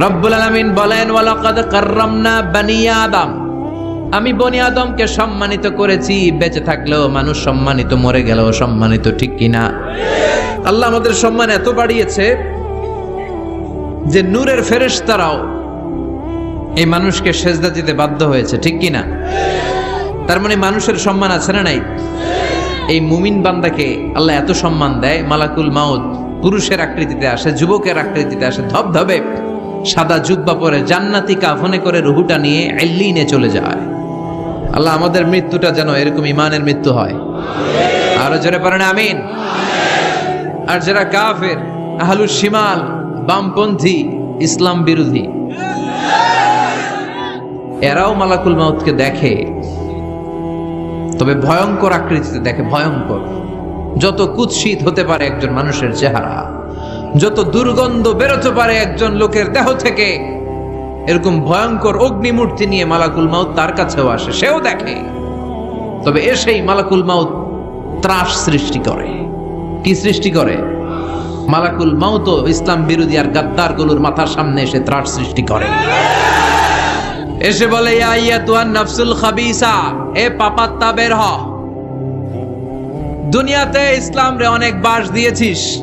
রব্বুল আলামিন বলেন, ওয়ালাকাদ কাররামনা আদম। আমি বনি আদমকে সম্মানিত করেছি, বেঁচে থাকলেও মানুষ সম্মানিত, মরে গেলেও সম্মানিত, ঠিক কিনা? আল্লাহ আমাদের সম্মান এত বাড়িয়েছে যে নূরের ফেরেশতারাও এই মানুষকে সেজদা দিতে বাধ্য হয়েছে, ঠিক কিনা? তার মানে মানুষের সম্মান আছে না নাই? এই মুমিন বান্দাকে আল্লাহ এত সম্মান দেয়, মালাকুল মাউত, পুরুষের আকৃতিতে আসে, যুবকের আকৃতিতে আসে, ধবধবে। সাদা জুব্বা পরে জান্নাতি কাফনে করে রুহুটা নিয়ে এল্লিনে চলে যায়। আল্লাহ আমাদের মৃত্যুটা যেন এরকম ইমানের মৃত্যু হয়। আরও জোরে পারেন আমিন। আর যারা কাফের আহলুল শিমাল, বামপন্থী, ইসলাম বিরোধী, এরাও মালাকুল মাউতকে দেখে। তবে ভয়ঙ্কর আকৃতিতে দেখে, ভয়ঙ্কর। যত কুৎসিত হতে পারে একজন মানুষের চেহারা। যত দুর্গন্ধ বেরোতে পারে একজন লোকের দেহ থেকে, এরকম ভয়ঙ্কর অগ্নিমূর্তি নিয়ে মালাকুল মাউত তার কাছেও আসে, সেও দেখে। তবে এসেই মালাকুল মাউত ত্রাস সৃষ্টি করে। কি সৃষ্টি করে? মালাকুল মাউত ইসলাম বিরোধী আর গাদ্দারগুলোর মাথার সামনে এসে ত্রাস সৃষ্টি করে। এসে বলে নাফসুল এ বের হ। দুনিয়াতে ইসলাম রে অনেক বাস দিয়েছিস।